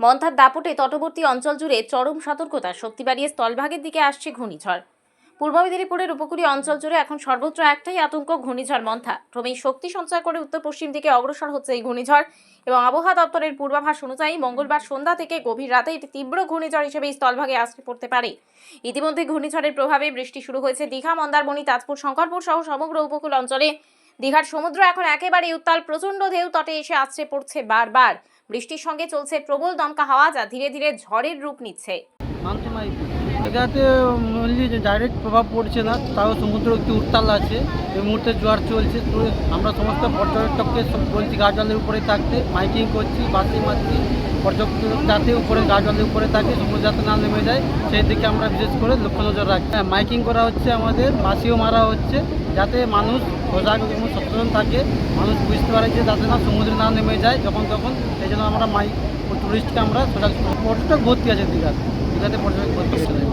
মন্থার দাপটে তটবর্তী অঞ্চল জুড়ে চরম সতর্কতা শক্তি বাড়িয়ে স্থলভাগের দিকে আসছে ঘূর্ণিঝড়। পূর্ব মেদিনীপুরের উপকূলীয় অঞ্চল জুড়ে এখন সর্বত্র একটাই আতঙ্ক ঘূর্ণিঝড় মন্থা। ক্রমেই শক্তি সঞ্চয় করে উত্তর পশ্চিম দিকে অগ্রসর হচ্ছে এই ঘূর্ণিঝড় এবং আবহাওয়া দপ্তরের পূর্বাভাস অনুযায়ী মঙ্গলবার সন্ধ্যা থেকে গভীর রাতে এটি তীব্র ঘূর্ণিঝড় হিসেবে স্থলভাগে আসতে পড়তে পারে। ইতিমধ্যে ঘূর্ণিঝড়ের প্রভাবে বৃষ্টি শুরু হয়েছে দীঘা, মন্দারমণি, তাজপুর, শঙ্করপুর সহ সমগ্র উপকূল অঞ্চলে। দীঘার সমুদ্র এখন একেবারে উত্তাল, প্রচণ্ড ঢেউ তটে এসে আছড়ে পড়ছে বারবার। বৃষ্টির সঙ্গে চলছে প্রবল দমকা হাওয়া যা ধীরে ধীরে ঝড়ের রূপ নিচ্ছে। এটাতে ডাইরেক্ট প্রভাব পড়ছে না, তাও সমুদ্র একটু উত্তাল আছে। এই মুহূর্তে জোয়ার চলছে আমরা সমস্ত পর্যটককে বলছি গা জলের উপরে থাকতে মাইকিং করছি, বাসি মারছি। পর্যটক যাতে উপরে জলের উপরে থাকে সমুদ্র যাতে না নেমে যায় সেই দিকে আমরা বিশেষ করে লক্ষ্য নজর রাখি। হ্যাঁ, মাইকিং করা হচ্ছে আমাদের মাসিও মারা হচ্ছে যাতে মানুষ সজাগ এবং সচেতন থাকে মানুষ বুঝতে পারে যে যাতে না সমুদ্রে না নেমে যায় যখন তখন সেই জন্য আমরা মাইক টুরিস্টকে আমরা সজাগ পর্যটক ভর্তি আছে দীঘাতে। দীঘাতে পর্যটক ভর্তি